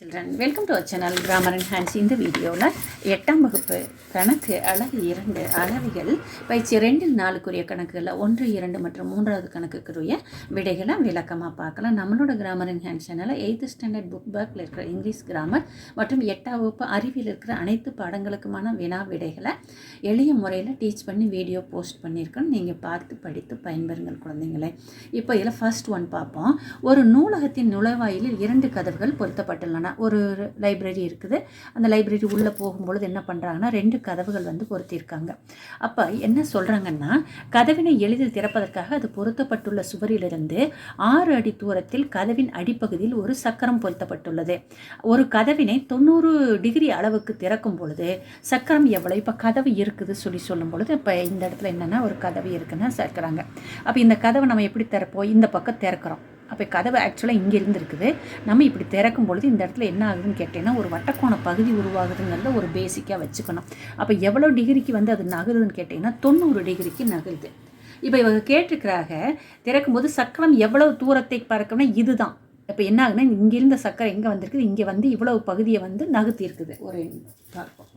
Children. Welcome to our channel grammar and hands இந்த வீடியோவில் எட்டாம் வகுப்பு கணக்கு அழகு இரண்டு அளவிகள். பயிற்சி ரெண்டில் நாலுக்குரிய கணக்குகளில் ஒன்று இரண்டு மற்றும் மூன்றாவது கணக்குக்குரிய விடைகளை விளக்கமாக பார்க்கலாம். நம்மளோட கிராமர் அண்ட் ஹேண்ட் சேனலில் எயித்து ஸ்டாண்டர்ட் புக் பேக்கில் இருக்கிற இங்கிலீஷ் கிராமர் மற்றும் எட்டாம் வகுப்பு அறிவியல் இருக்கிற அனைத்து பாடங்களுக்குமான வினா விடைகளை எளிய முறையில் டீச் பண்ணி வீடியோ போஸ்ட் பண்ணியிருக்கோம். நீங்கள் பார்த்து படித்து பயன்பெறுங்கள் குழந்தைங்களே. இப்போ இதில் ஃபர்ஸ்ட் ஒன் பார்ப்போம். ஒரு நூலகத்தின் நுழைவாயிலில் இரண்டு கதவுகள் பொருத்தப்பட்டுள்ளன. ஒரு லைப்ரரி இருக்குது. அந்த லைப்ரரி உள்ளே போகும்பொழுது என்ன பண்ணுறாங்கன்னா ரெண்டு கதவுகள் வந்து பொருத்தியிருக்காங்க அப்போ என்ன சொல்கிறாங்கன்னா கதவினை எளிதில் திறப்பதற்காக அது பொருத்தப்பட்டுள்ள சுவரிலிருந்து ஆறு அடி தூரத்தில் கதவின் அடிப்பகுதியில் ஒரு சக்கரம் பொருத்தப்பட்டுள்ளது. ஒரு கதவினை தொண்ணூறு டிகிரி அளவுக்கு திறக்கும் பொழுது சக்கரம் எவ்வளோ இப்போ கதவு இருக்குது சொல்லி சொல்லும் பொழுது இப்போ இந்த இடத்துல என்னென்னா ஒரு கதவு இருக்குன்னு சேர்க்குறாங்க. அப்போ இந்த கதவை நம்ம எப்படி திறப்போம்? இந்த பக்கம் திறக்கிறோம். அப்போ கதவு ஆக்சுவலாக இங்கே இருந்துருக்குது. நம்ம இப்படி திறக்கும் பொழுது இந்த இடத்துல என்ன ஆகுதுன்னு கேட்டிங்கன்னா ஒரு வட்டக்கோண பகுதி உருவாகுதுங்கிறத ஒரு பேசிக்காக வச்சுக்கணும். அப்போ எவ்வளோ டிகிரிக்கு வந்து அது நகருதுன்னு கேட்டிங்கன்னா தொண்ணூறு டிகிரிக்கு நகருது. இப்போ இவங்க கேட்டிருக்கிறாங்க திறக்கும்போது சக்கரம் எவ்வளவு தூரத்தை பறக்கணும்னா இதுதான். இப்போ என்ன ஆகுதுன்னா இங்கேருந்த சக்கரம் சக்கரை எங்கே வந்திருக்குது? இங்கே வந்து இவ்வளவு பகுதியை வந்து நகர்த்தி இருக்குது ஒரு பார்ப்போம்.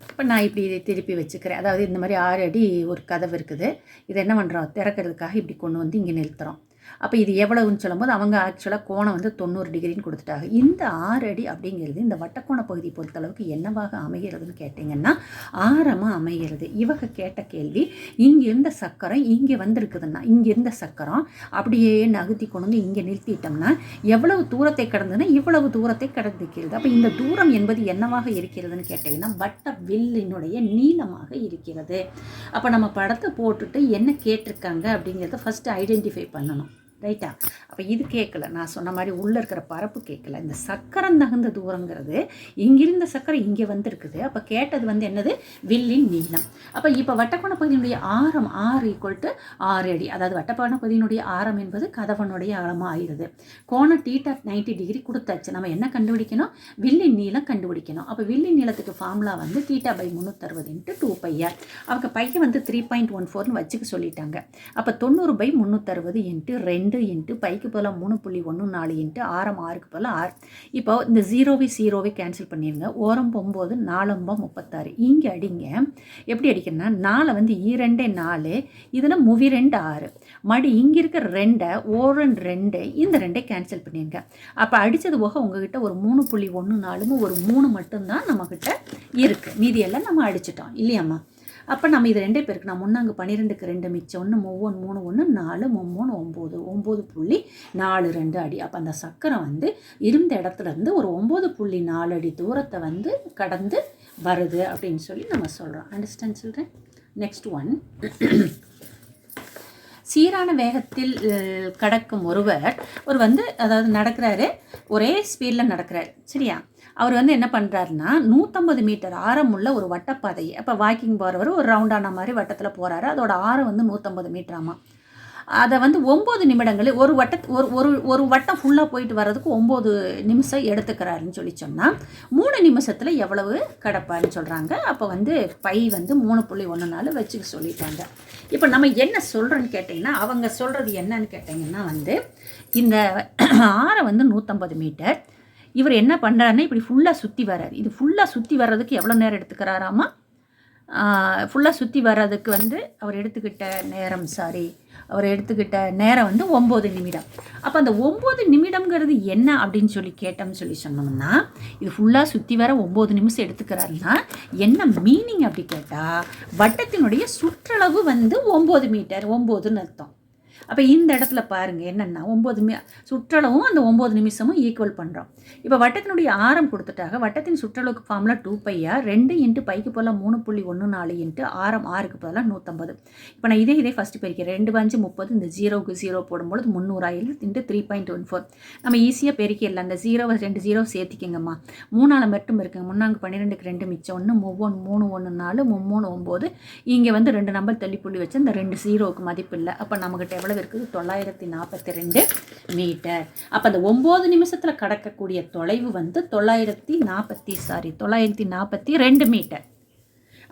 இப்போ நான் இப்படி இதை திருப்பி வச்சுக்கிறேன். அதாவது இந்த மாதிரி ஆறு அடி ஒரு கதவு இருக்குது. இதை என்ன பண்ணுறோம் திறக்கிறதுக்காக இப்படி கொண்டு வந்து இங்கே நிறுத்துகிறோம் அப்போ இது எவ்வளவுன்னு சொல்லும்போது அவங்க ஆக்சுவலாக கோணம் வந்து தொண்ணூறு டிகிரின்னு கொடுத்துட்டாங்க. இந்த ஆறு அடி அப்படிங்கிறது இந்த வட்டக்கோண பகுதி பொறுத்தளவுக்கு என்னவாக அமைகிறதுன்னு கேட்டிங்கன்னா ஆரமாக அமைகிறது. இவங்க கேட்ட கேள்வி இங்கே இருந்த சக்கரம் இங்கே வந்திருக்குதுன்னா இங்கே இருந்த சக்கரம் அப்படியே நகுத்தி கொண்டு வந்து இங்கே நிறுத்திட்டோம்னா எவ்வளவு தூரத்தை கடந்ததுன்னா இவ்வளவு தூரத்தை கடந்திருக்கிறது. அப்போ இந்த தூரம் என்பது என்னவாக இருக்கிறதுன்னு கேட்டிங்கன்னா வட்ட வில்லினுடைய நீளமாக இருக்கிறது. அப்போ நம்ம படத்தை போட்டுட்டு என்ன கேட்டிருக்காங்க அப்படிங்கிறத ஃபஸ்ட்டு ஐடென்டிஃபை பண்ணணும். ரைட்டா? அப்போ இது கேட்கல நான் சொன்ன மாதிரி உள்ளே இருக்கிற பரப்பு கேட்கல இந்த சக்கரம் தகுந்த தூரங்கிறது இங்கிருந்த சக்கரம் இங்கே வந்திருக்குது. அப்போ கேட்டது வந்து என்னது? வில்லின் நீளம். அப்போ இப்போ வட்டக்கோண பகுதியினுடைய ஆரம் ஆறு ஈக்குவல் டு ஆறு அடி. அதாவது வட்டக்கோண பகுதியினுடைய ஆரம் என்பது கதவனுடைய ஆழமாக ஆயிடுது. கோணம் டீட்டா நைன்டி டிகிரி கொடுத்தாச்சு. நம்ம என்ன கண்டுபிடிக்கணும்? வில்லின் நீளம் கண்டுபிடிக்கணும். அப்போ வில்லின் நீளத்துக்கு ஃபார்முலா வந்து டீட்டா பை முந்நூற்றறுபது இன்ட்டு டூ பையர் அவங்க பையன் வந்து த்ரீ பாயிண்ட் ஒன் ஃபோர்னு வச்சுக்க சொல்லிட்டாங்க. அப்போ தொண்ணூறு பை முந்நூற்றறுபது இன்ட்டு ரெண்டு ரெண்டு இன்ட்டு பைக்கு பதிலாக மூணு புள்ளி ஒன்று நாலு இன்ட்டு ஆரம் ஆறுக்கு பதிலாக ஆறு. இப்போ இந்த ஜீரோவை ஜீரோவை கேன்சல் பண்ணிடுங்க ஓரம் ஒம்பது நாலம்பா முப்பத்தாறு. இங்கே அடிங்க. எப்படி அடிக்கணும்னா நாலை வந்து ஈரெண்டே நாலு இதில் முவி ரெண்டு ஆறு. மறுபடி இங்கே இருக்கிற ரெண்டை ஓரன் ரெண்டு இந்த ரெண்டை கேன்சல் பண்ணிடுங்க அப்போ அடித்தது போக உங்ககிட்ட ஒரு மூணு புள்ளி ஒன்று நாலுமும் ஒரு மூணு மட்டும்தான் நம்மக்கிட்ட இருக்குது மீதியெல்லாம் நம்ம அடிச்சிட்டோம். இல்லையாம்மா? அப்போ நம்ம இது ரெண்டே பேருக்கு நான் முன்னாங்க பன்னிரெண்டுக்கு ரெண்டு மிச்சம் ஒன்று மூவன் மூணு ஒன்று நாலு மும்மூணு ஒம்பது ஒம்பது புள்ளி நாலு ரெண்டு அடி. அப்போ அந்த சக்கரம் வந்து இருந்த இடத்துல இருந்து ஒரு ஒம்பது புள்ளி நாலு அடி தூரத்தை வந்து கடந்து வருது அப்படின்னு சொல்லி நம்ம சொல்கிறோம் அண்டர்ஸ்டாண்ட் சொல்கிறேன் நெக்ஸ்ட் ஒன் சீரான வேகத்தில் கடக்கும் ஒருவர் ஒரு வந்து அதாவது நடக்கிறாரு ஒரே ஸ்பீடில் நடக்கிறார். சரியா? அவர் வந்து என்ன பண்ணுறாருன்னா நூற்றம்பது மீட்டர் ஆரமுள்ள ஒரு வட்டப்பாதையை அப்போ வாக்கிங் போகிறவர் ஒரு ரவுண்டான மாதிரி வட்டத்தில் போகிறாரு அதோட ஆரம் வந்து நூற்றம்பது மீட்டராமா? அதை வந்து ஒம்பது நிமிடங்களில் ஒரு வட்ட ஒரு ஒரு ஒரு வட்டம் ஃபுல்லாக போயிட்டு வர்றதுக்கு ஒம்பது நிமிஷம் எடுத்துக்கிறாருன்னு சொல்லி சொன்னால் மூணு நிமிஷத்தில் எவ்வளவு கிடப்பாருன்னு சொல்கிறாங்க அப்போ வந்து பை வந்து மூணு புள்ளி ஒன்று நாள் வச்சுக்க சொல்லிட்டாங்க. இப்போ நம்ம என்ன சொல்கிறோன்னு கேட்டிங்கன்னா அவங்க சொல்கிறது என்னன்னு கேட்டிங்கன்னா வந்து இந்த ஆரம் வந்து நூற்றம்பது மீட்டர் இவர் என்ன பண்ணுறாருன்னா இப்படி ஃபுல்லாக சுற்றி வர்றாரு. இது ஃபுல்லாக சுற்றி வர்றதுக்கு எவ்வளோ நேரம் எடுத்துக்கிறாராமா? ஃபுல்லாக சுற்றி வர்றதுக்கு வந்து அவர் எடுத்துக்கிட்ட நேரம் சாரி அவர் எடுத்துக்கிட்ட நேரம் வந்து ஒம்பது நிமிடம். அப்போ அந்த ஒம்பது நிமிடம்ங்கிறது என்ன அப்படின்னு சொல்லி கேட்டோம்னு சொல்லி சொன்னோம்னா இது ஃபுல்லாக சுற்றி வர ஒம்பது நிமிஷம் எடுத்துக்கிறாருன்னா என்ன மீனிங் அப்படி கேட்டால் வட்டத்தினுடைய சுற்றளவு வந்து ஒம்பது மீட்டர் ஒம்போதுன்னு அர்த்தம். அப்போ இந்த இடத்துல பாருங்கள் என்னென்னா ஒம்பது மி சுற்றளவும் அந்த ஒம்பது நிமிஷமும் ஈக்குவல் பண்ணுறோம் இப்போ வட்டத்தினுடைய ஆரம் கொடுத்துட்டாக வட்டத்தின் சுற்றளவுக்கு ஃபார்முலா டூ பையா ரெண்டு இன்ட்டு பைக்கு போல மூணு புள்ளி ஒன்று நாலு இன்ட்டு ஆரம் ஆறுக்கு பதிலாக நூற்றம்பது இப்போ நான் இதே இதே ஃபஸ்ட்டு பெருக்கிறேன் ரெண்டு பஞ்சு முப்பது இந்த ஜீரோவுக்கு ஜீரோ போடும்பொழுது முந்நூறாயில் into three point one four நம்ம ஈஸியாக பெருக்கிடலாம். அந்த ஜீரோவை ரெண்டு ஜீரோ சேர்த்திக்கங்கம்மா. மூணால் மட்டும் இருக்குங்க. முன்னாங்க பன்னிரெண்டுக்கு ரெண்டு மிச்சம் ஒன்று மூணு மூணு ஒன்று நாலு மும்மூணு ஒம்பது இங்கே வந்து ரெண்டு நம்பர் தள்ளி புள்ளி வச்சு இந்த ரெண்டு ஜீரோவுக்கு மதிப்பு இல்லை அப்போ நம்மக்கிட்ட எவ்வளோ எவ்வளவு இருக்குது தொள்ளாயிரத்தி நாற்பத்தி ரெண்டு மீட்டர். அப்போ அந்த ஒம்பது நிமிஷத்தில் கடக்கக்கூடிய தொலைவு வந்து தொள்ளாயிரத்தி நாற்பத்தி சாரி தொள்ளாயிரத்தி நாற்பத்தி ரெண்டு மீட்டர்.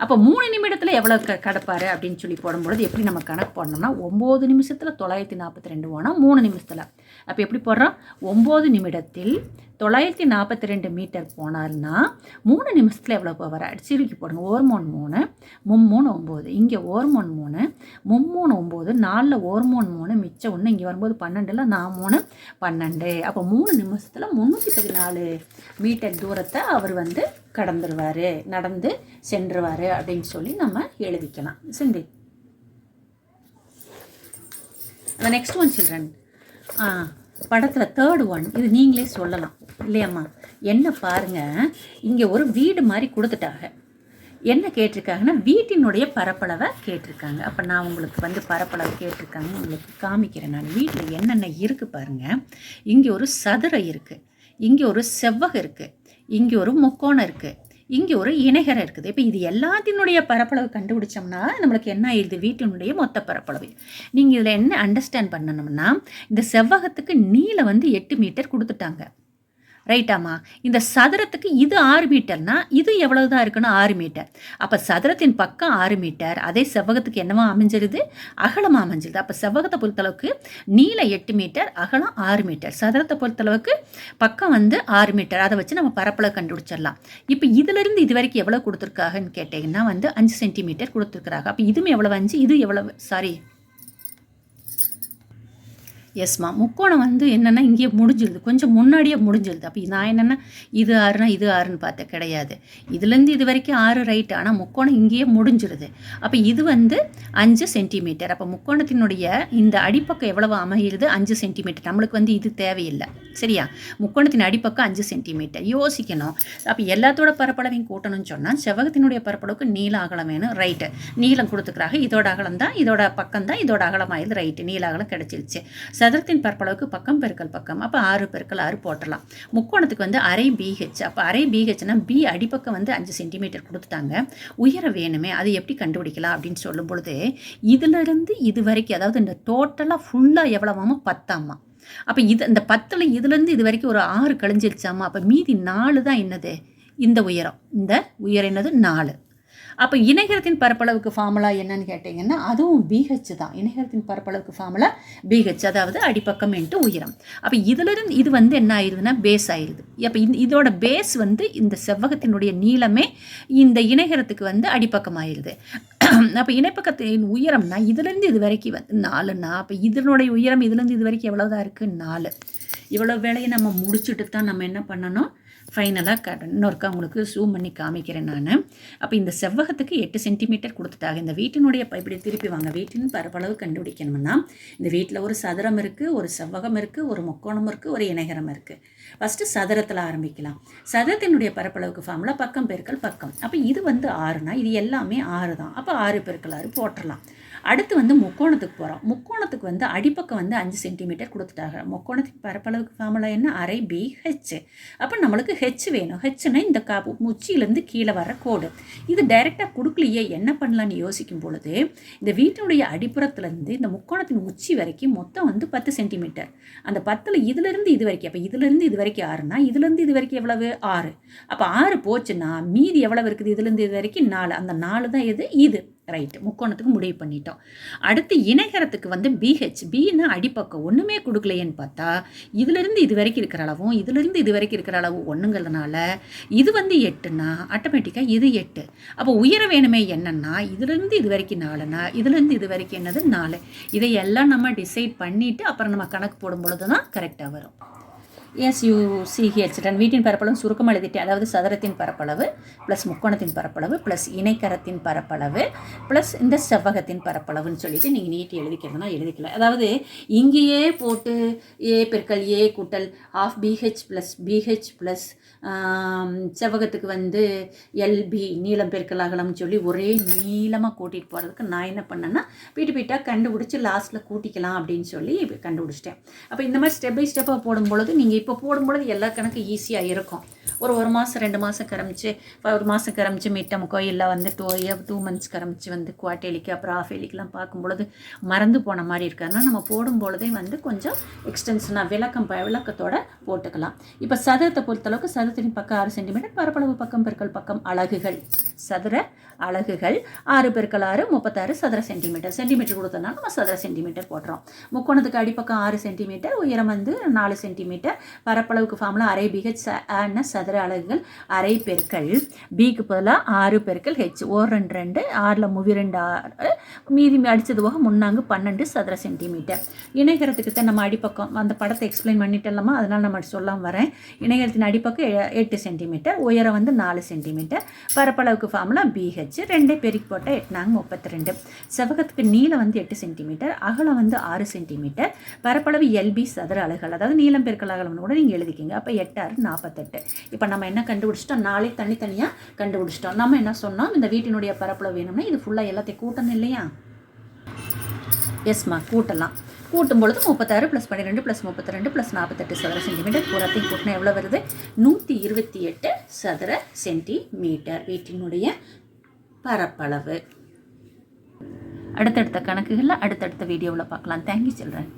அப்போ மூணு நிமிடத்தில் எவ்வளோ க கடப்பார் அப்படின்னு சொல்லி போடும்பொழுது எப்படி நம்ம கணக்கு போடணும்னா ஒம்பது நிமிஷத்தில் தொள்ளாயிரத்தி நாற்பத்தி ரெண்டு போனால் மூணு நிமிஷத்தில். அப்போ எப்படி போடுறோம்? ஒம்பது நிமிடத்தில் தொள்ளாயிரத்தி நாற்பத்தி ரெண்டு மீட்டர் போனார்னா மூணு நிமிஷத்தில் எவ்வளோ போவார் அடிச்சிருக்கி போடுங்க. ஓர்மோன் மூணு மும்மூணு ஒம்பது இங்கே ஓர்மோன் மூணு மும்மூணு ஒம்பது நாலில் ஓர்மோன் மூணு மிச்சம் ஒன்று இங்கே வரும்போது பன்னெண்டில் நான் மூணு பன்னெண்டு. அப்போ மூணு நிமிஷத்தில் முந்நூற்றி பதினாலு மீட்டர் தூரத்தை அவர் வந்து கடந்துருவார் நடந்து சென்றுவார் அப்படின்னு சொல்லி நம்ம எழுதிக்கலாம். சிந்தி. நெக்ஸ்ட் ஒன் சில்ட்ரன் படத்தில் தேர்ட் ஒன் இது நீங்களே சொல்லலாம். இல்லையாம்மா? என்ன பாருங்க இங்கே ஒரு வீடு மாதிரி கொடுத்துட்டாங்க. என்ன கேட்டிருக்காங்கன்னா வீட்டினுடைய பரப்பளவை கேட்டிருக்காங்க. அப்போ நான் உங்களுக்கு வந்து பரப்பளவு கேட்டிருக்காங்க உங்களுக்கு காமிக்கிறேன் நான். வீட்டில் என்னென்ன இருக்குது பாருங்கள் இங்கே ஒரு சதுரம் இருக்குது இங்கே ஒரு செவ்வகம் இருக்குது இங்கே ஒரு முக்கோணம் இருக்குது இங்கே ஒரு இணைகரம் இருக்குது. இப்போ இது எல்லாத்தினுடைய பரப்பளவு கண்டுபிடிச்சோம்னா நம்மளுக்கு என்ன ஆயிடுது? வீட்டினுடைய மொத்த பரப்பளவு. நீங்கள் இதில் என்ன அண்டர்ஸ்டாண்ட் பண்ணணும்னா இந்த செவ்வகத்துக்கு நீளம் வந்து எட்டு மீட்டர் கொடுத்துட்டாங்க. ரைட்டாம்மா இந்த சதுரத்துக்கு இது ஆறு மீட்டர்னா இது எவ்வளவு தான் இருக்குன்னு ஆறு மீட்டர் அப்போ சதுரத்தின் பக்கம் ஆறு மீட்டர் அதே செவ்வகத்துக்கு என்னவா அமைஞ்சிருது? அகலமாக அமைஞ்சிருது. அப்போ செவ்வகத்தை பொறுத்தளவுக்கு நீள எட்டு மீட்டர் அகலம் ஆறு மீட்டர் சதுரத்தை பொறுத்தளவுக்கு பக்கம் வந்து ஆறு மீட்டர் அதை வச்சு நம்ம பரப்பளவு கண்டுபிடிச்சிடலாம். இப்போ இதிலிருந்து இது வரைக்கும் எவ்வளோ கொடுத்துருக்காங்கன்னு கேட்டிங்கன்னா வந்து அஞ்சு சென்டிமீட்டர் கொடுத்துருக்குறாங்க. அப்போ இதுவும் எவ்வளோ அஞ்சு? இது எவ்வளவு? சாரி எஸ்மா முக்கோணம் வந்து என்னென்னா இங்கேயே முடிஞ்சிருது. கொஞ்சம் முன்னாடியே முடிஞ்சிருது. அப்போ நான் என்னென்னா இது ஆறுனா இது ஆறுன்னு பார்த்தேன் கிடையாது. இதுலேருந்து இது வரைக்கும் ஆறு ரைட்டு ஆனால் முக்கோணம் இங்கேயே முடிஞ்சிருது. அப்போ இது வந்து அஞ்சு சென்டிமீட்டர் அப்போ முக்கோணத்தினுடைய இந்த அடிப்பக்கம் எவ்வளவு அமைகிறது அஞ்சு சென்டிமீட்டர் நம்மளுக்கு வந்து இது தேவையில்லை. சரியா? முக்கோணத்தின் அடிப்பக்கம் அஞ்சு சென்டிமீட்டர் யோசிக்கணும். அப்போ எல்லாத்தோட பரப்பளவையும் கூட்டணும்னு சொன்னால் செவ்வகத்தினுடைய பரப்பளவுக்கு நீள அகலம் வேணும் ரைட்டு நீளம் கொடுத்துக்கிறாங்க. இதோட அகலம் தான் இதோட பக்கம் தான் இதோட அகலமாயிருது ரைட்டு நீள அகலம் கிடச்சிருச்சு. சதுரத்தின் பரப்பளவுக்கு பக்கம் பெருக்கல் பக்கம். அப்போ ஆறு பெருக்கல் ஆறு போட்டலாம் முக்கோணத்துக்கு வந்து அரை பிஹெச் அப்போ அரை பிஹெச்னா பி அடிப்பக்கம் வந்து அஞ்சு சென்டிமீட்டர் கொடுத்துட்டாங்க. உயரம் வேணுமே அது எப்படி கண்டுபிடிக்கலாம் அப்படின்னு சொல்லும் பொழுது இதிலிருந்து இது வரைக்கும் அதாவது இந்த டோட்டலாக ஃபுல்லாக எவ்வளவாமோ பத்தாமா அப்போ இது இந்த பத்தில் இதுலேருந்து இது வரைக்கும் ஒரு ஆறு கழிஞ்சிருச்சாமா அப்போ மீதி நாலு தான் என்னது? இந்த உயரம். இந்த உயரம் என்னது? நாலு. அப்போ இணைகரத்தின் பரப்பளவுக்கு ஃபார்முலா என்னன்னு கேட்டிங்கன்னா அதுவும் பிஹெச் தான். இணைகரத்தின் பரப்பளவுக்கு ஃபார்முலா பிஹெச் அதாவது அடிப்பக்கம் இன்ட்டு உயரம். அப்போ இதிலிருந்து இது வந்து என்ன ஆயிடுதுன்னா பேஸ் ஆயிடுது அப்போ இந்த இதோட பேஸ் வந்து இந்த செவ்வகத்தினுடைய நீளமே இந்த இணைகரத்துக்கு வந்து அடிப்பக்கம் ஆயிடுது அப்போ இணைப்பக்கத்தின் உயரம்னா இதுலேருந்து இது வரைக்கும் வந்து நாலுன்னா அப்போ இதனுடைய உயரம் இதுலேருந்து இது வரைக்கும் எவ்வளோதான் இருக்குது நாலு. இவ்வளோ வேலையை நம்ம முடிச்சுட்டு தான் நம்ம என்ன பண்ணணும்? ஃபைனலாக க இன்னொருக்கா உங்களுக்கு ஜூம் பண்ணி காமிக்கிறேன் நான். அப்போ இந்த செவ்வகத்துக்கு எட்டு சென்டிமீட்டர் கொடுத்துட்டாங்க. இந்த வீட்டினுடைய இப்படி திருப்பி வாங்க. வீட்டின் பரப்பளவு கண்டுபிடிக்கணும்னா இந்த வீட்டில் ஒரு சதுரம் இருக்குது ஒரு செவ்வகம் இருக்குது ஒரு முக்கோணம் இருக்குது ஒரு இணைகரம் இருக்குது ஃபஸ்ட்டு சதுரத்தில் ஆரம்பிக்கலாம். சதுரத்தினுடைய பரப்பளவுக்கு ஃபார்முலா பக்கம் பெருக்கல் பக்கம். அப்போ இது வந்து ஆறுனா இது எல்லாமே ஆறு தான். அப்போ ஆறு பெருக்கல் ஆறு போட்டுடலாம் அடுத்து வந்து முக்கோணத்துக்கு போகிறோம் முக்கோணத்துக்கு வந்து அடிப்பக்கம் வந்து அஞ்சு சென்டிமீட்டர் கொடுத்துட்டாங்க. முக்கோணத்துக்கு பரப்பளவுக்கு ஃபார்முலா என்ன? அரை பி ஹெச் அப்போ நம்மளுக்கு ஹெச் வேணும். ஹெச்னா இந்த கா உச்சியிலேருந்து கீழே வர கோடு. இது டைரெக்டாக கொடுக்கலையே. என்ன பண்ணலான்னு யோசிக்கும் பொழுது இந்த வீட்டினுடைய அடிப்புறத்துலேருந்து இந்த முக்கோணத்தின் உச்சி வரைக்கும் மொத்தம் வந்து பத்து சென்டிமீட்டர். அந்த பத்தில் இதுலேருந்து இது வரைக்கும். அப்போ இதுலேருந்து இது வரைக்கும் ஆறுனா இதுலேருந்து இது வரைக்கும் எவ்வளவு? ஆறு. அப்போ ஆறு போச்சுன்னா மீதி எவ்வளவு இருக்குது? இதுலேருந்து இது வரைக்கும் நாலு. அந்த நாலு தான் எது? இது. ரைட்டு முக்கோணத்துக்கு முடிவு பண்ணிட்டோம். அடுத்து இணைகரத்துக்கு வந்து பிஹெச் பின்னா அடிப்பக்கம். ஒன்றுமே கொடுக்கலையேன்னு பார்த்தா இதிலிருந்து இது வரைக்கும் இருக்கிற அளவும் இதிலிருந்து இது வரைக்கும் இருக்கிற அளவு ஒன்றுங்கிறதுனால இது வந்து எட்டுன்னா ஆட்டோமேட்டிக்காக இது எட்டு. அப்போ உயர வேணுமே என்னன்னா இதிலிருந்து இது வரைக்கும் நாலுனா இதுலேருந்து இது வரைக்கும் என்னது நாலு. இதை எல்லாம் நம்ம டிசைட் பண்ணிவிட்டு அப்புறம் நம்ம கணக்கு போடும் பொழுது தான் கரெக்டாக வரும். எஸ் யூ சிஹெச் ஹியர் வீட்டின் பரப்பளவு சுருக்கம் எழுதிட்டு அதாவது சதுரத்தின் பரப்பளவு ப்ளஸ் முக்கோணத்தின் பரப்பளவு ப்ளஸ் இணைக்கரத்தின் பரப்பளவு ப்ளஸ் இந்த செவ்வகத்தின் பரப்பளவுன்னு சொல்லிட்டு நீங்கள் நீட்டி எழுதிக்கிறதுனா எழுதிக்கலாம். அதாவது இங்கேயே போட்டு ஏ பெருக்கல் ஏ கூட்டல் of BH plus BH plus செவ்வகத்துக்கு வந்து எல்பி நீளம் பெருக்கல் அகலம்னு சொல்லி ஒரே நீளமாக கூட்டிகிட்டு போகிறதுக்கு நான் என்ன பண்ணேன்னா பீட்டு பீட்டாக கண்டுபிடிச்சி லாஸ்ட்டில் கூட்டிக்கலாம் அப்படின்னு சொல்லி கண்டுபிடிச்சிட்டேன். அப்போ இந்த மாதிரி ஸ்டெப் பை ஸ்டெப்பாக போடும்பொழுது நீங்கள் இப்போ போடும் பொழுது எல்லா கணக்கு ஈஸியாக இருக்கும். ஒரு ஒரு மாதம் ரெண்டு மாதம் கரமிச்சு ஒரு மாதம் கரமிச்சு மிட்டமுக்கோ இல்லை வந்து டூ இயர் டூ மந்த்ஸ் கரமிச்சு வந்து குவார்டேலிக்கு அப்புறம் ஆஃப் ஏலிக்கெலாம் பார்க்கும்பொழுது மறந்து போன மாதிரி இருக்காருன்னா நம்ம போடும் பொழுதே வந்து கொஞ்சம் எக்ஸ்டென்ஷனாக விளக்கம் ப விளக்கத்தோட போட்டுக்கலாம். இப்போ சதுரத்தை பொறுத்தளவுக்கு சதுரத்தின் பக்கம் ஆறு சென்டிமீட்டர் பரப்பளவு பக்கம் பெருக்கல் பக்கம் அழகுகள் சதுர அலகுகள் ஆறு பெருக்கள் ஆறு முப்பத்தாறு சதுர சென்டிமீட்டர் சென்டிமீட்டர் கொடுத்தனால நம்ம சதுர சென்டிமீட்டர் போடுறோம் முக்கோணத்துக்கு அடிப்பக்கம் ஆறு சென்டிமீட்டர் உயரம் வந்து நாலு சென்டிமீட்டர் பரப்பளவுக்கு ஃபார்முலா அரை பிஹெச் ஆன சதுர அலகுகள் அரை பெருக்கள் பிக்கு பதிலாக ஆறு பெருக்கள் ஹெச் ஓ ரெண்டு ரெண்டு ஆறில் முவி ரெண்டு ஆறு. மீதி அடித்தது போக முன்னாங்கு பன்னெண்டு சதுர சென்டிமீட்டர் இணைகரத்துக்கு தான் நம்ம அடிப்பக்கம் அந்த படத்தை எக்ஸ்பிளைன் பண்ணிட்டலாமா அதனால் நம்ம சொல்லாமல் வரேன். இணைகரத்தின் அடிப்பக்கம் எ- எட்டு சென்டிமீட்டர் உயரம் வந்து நாலு சென்டிமீட்டர் பரப்பளவுக்கு ஃபார்முலா பிஹெச் ரெண்டே பெருக்கி போட்டால் எட்டுனாங்க முப்பத்தி ரெண்டு செவகத்துக்கு நீளம் வந்து எட்டு சென்டிமீட்டர் அகலம் வந்து ஆறு சென்டிமீட்டர். பரப்பளவு எல்பி சதுர அலகுகள் அதாவது நீளம் பெருக்கல் அகலம்னு கூட நீங்கள் எழுதிக்கிங்க. அப்போ எட்டாறு நாற்பத்தெட்டு இப்போ நம்ம என்ன கண்டுபிடிச்சிட்டோம்? நாளே தனித்தனியாக கண்டுபிடிச்சிட்டோம். நம்ம என்ன சொன்னோம்? இந்த வீட்டினுடைய பரப்பளவு வேணும்னா இது ஃபுல்லாக எல்லாத்தையும் கூட்டணும் இல்லையா? எஸ்மா கூட்டலாம். கூட்டும் பொழுது முப்பத்தாறு ப்ளஸ் பன்னிரெண்டு ப்ளஸ் முப்பத்தி ரெண்டு ப்ளஸ் நாற்பத்தெட்டு சதுர சென்டிமீட்டர். புறத்தையும் கூட்டினா எவ்வளோ வருது? நூற்றி இருபத்தி எட்டு சதுர சென்டிமீட்டர். வீட்டினுடைய பரப்பளவு. அடுத்தடுத்த கணக்குகளில் அடுத்தடுத்த வீடியோவில் பார்க்கலாம். Thank you children